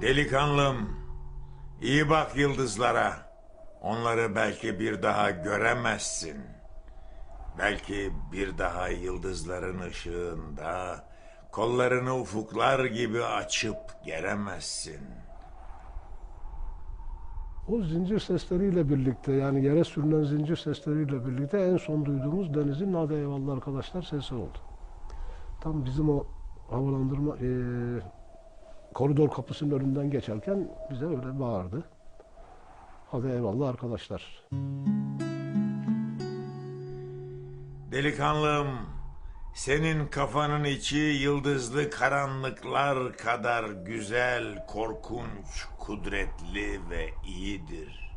Delikanlım, iyi bak yıldızlara. Onları belki bir daha göremezsin. Belki bir daha yıldızların ışığında kollarını ufuklar gibi açıp geremezsin. O zincir sesleriyle birlikte yani yere sürünen zincir sesleriyle birlikte en son duyduğumuz denizin hadi eyvallah arkadaşlar sesi oldu. Tam bizim o havalandırma eee, koridor kapısının önünden geçerken bize öyle bağırdı. Hadi eyvallah arkadaşlar. Delikanlım, senin kafanın içi yıldızlı karanlıklar kadar güzel, korkunç, kudretli ve iyidir.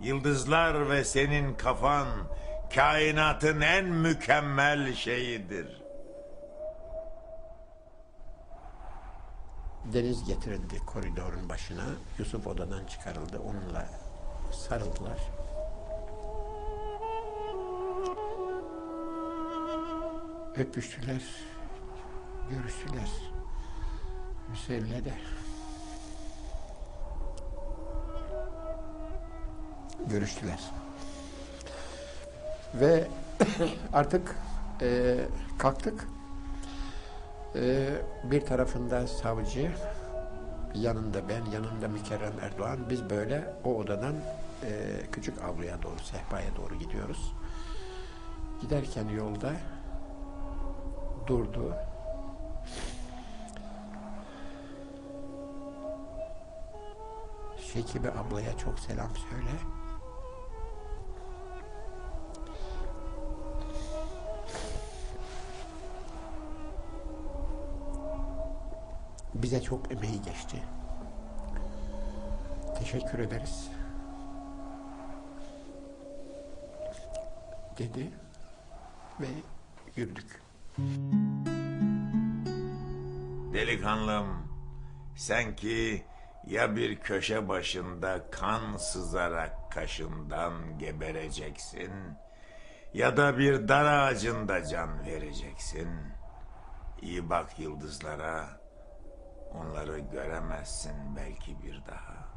Yıldızlar ve senin kafan kainatın en mükemmel şeyidir. Deniz getirildi koridorun başına. Yusuf odadan çıkarıldı. Onunla sarıldılar. Öpüştüler. Görüştüler. Hüseyin'le de. Görüştüler. Ve artık eee, kalktık. Ee, bir tarafında savcı, yanında ben, yanımda Mükerrem Erdoğan. Biz böyle o odadan e, küçük avluya doğru, sehpaya doğru gidiyoruz. Giderken yolda durdu. Şekibe ablaya çok selam söyle. Bize çok emeği geçti. Teşekkür ederiz. Dedi ve yürüdük. Delikanlım, sen ki ya bir köşe başında kan sızarak kaşından gebereceksin ya da bir dar ağacında can vereceksin. İyi bak yıldızlara, onları göremezsin belki bir daha.